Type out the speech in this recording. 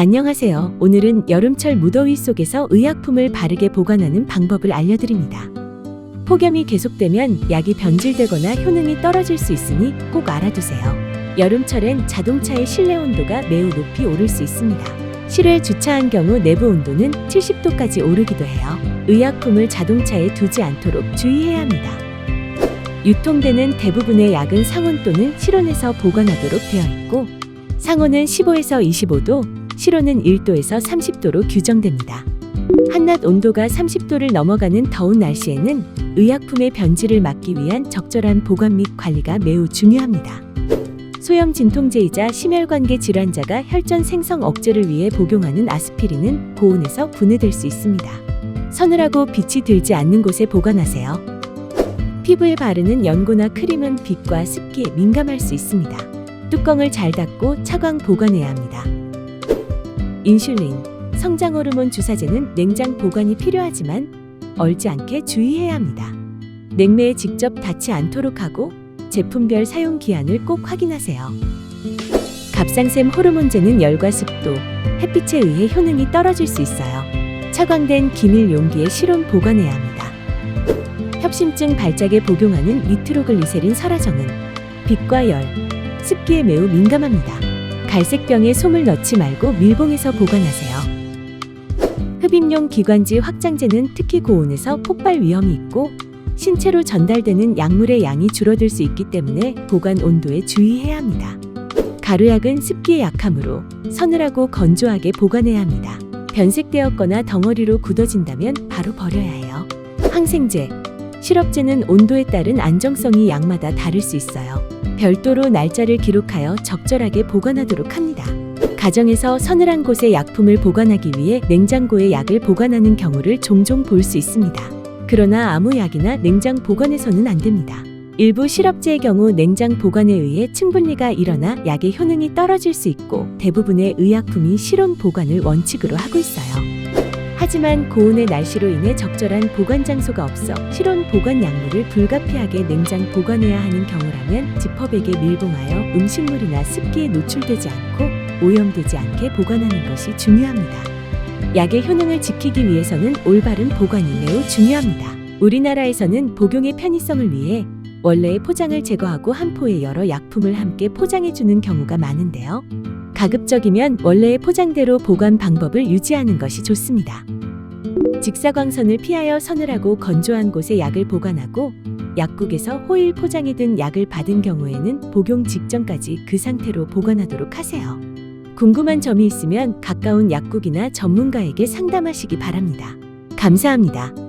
안녕하세요. 오늘은 여름철 무더위 속에서 의약품을 바르게 보관하는 방법을 알려드립니다. 폭염이 계속되면 약이 변질되거나 효능이 떨어질 수 있으니 꼭 알아두세요. 여름철엔 자동차의 실내 온도가 매우 높이 오를 수 있습니다. 실외 주차한 경우 내부 온도는 70도까지 오르기도 해요. 의약품을 자동차에 두지 않도록 주의해야 합니다. 유통되는 대부분의 약은 상온 또는 실온에서 보관하도록 되어 있고 상온은 15에서 25도, 실온은 1도에서 30도로 규정됩니다. 한낮 온도가 30도를 넘어가는 더운 날씨에는 의약품의 변질을 막기 위한 적절한 보관 및 관리가 매우 중요합니다. 소염 진통제이자 심혈관계 질환자가 혈전 생성 억제를 위해 복용하는 아스피린은 고온에서 분해될 수 있습니다. 서늘하고 빛이 들지 않는 곳에 보관하세요. 피부에 바르는 연고나 크림은 빛과 습기에 민감할 수 있습니다. 뚜껑을 잘 닫고 차광 보관해야 합니다. 인슐린, 성장 호르몬 주사제는 냉장 보관이 필요하지만 얼지 않게 주의해야 합니다. 냉매에 직접 닿지 않도록 하고 제품별 사용 기한을 꼭 확인하세요. 갑상샘 호르몬제는 열과 습도, 햇빛에 의해 효능이 떨어질 수 있어요. 차광된 기밀 용기에 실온 보관해야 합니다. 협심증 발작에 복용하는 니트로글리세린 설화정은 빛과 열, 습기에 매우 민감합니다. 갈색병에 솜을 넣지 말고 밀봉해서 보관하세요. 흡입용 기관지 확장제는 특히 고온에서 폭발 위험이 있고 신체로 전달되는 약물의 양이 줄어들 수 있기 때문에 보관 온도에 주의해야 합니다. 가루약은 습기에 약하므로 서늘하고 건조하게 보관해야 합니다. 변색되었거나 덩어리로 굳어진다면 바로 버려야 해요. 항생제, 시럽제는 온도에 따른 안정성이 약마다 다를 수 있어요. 별도로 날짜를 기록하여 적절하게 보관하도록 합니다. 가정에서 서늘한 곳에 약품을 보관하기 위해 냉장고에 약을 보관하는 경우를 종종 볼 수 있습니다. 그러나 아무 약이나 냉장 보관해서는 안 됩니다. 일부 시럽제의 경우 냉장 보관에 의해 층분리가 일어나 약의 효능이 떨어질 수 있고 대부분의 의약품이 실온 보관을 원칙으로 하고 있어요. 하지만 고온의 날씨로 인해 적절한 보관 장소가 없어 실온 보관 약물을 불가피하게 냉장 보관해야 하는 경우라면 지퍼백에 밀봉하여 음식물이나 습기에 노출되지 않고 오염되지 않게 보관하는 것이 중요합니다. 약의 효능을 지키기 위해서는 올바른 보관이 매우 중요합니다. 우리나라에서는 복용의 편의성을 위해 원래의 포장을 제거하고 한 포에 여러 약품을 함께 포장해주는 경우가 많은데요. 가급적이면 원래의 포장대로 보관 방법을 유지하는 것이 좋습니다. 직사광선을 피하여 서늘하고 건조한 곳에 약을 보관하고 약국에서 호일 포장에 든 약을 받은 경우에는 복용 직전까지 그 상태로 보관하도록 하세요. 궁금한 점이 있으면 가까운 약국이나 전문가에게 상담하시기 바랍니다. 감사합니다.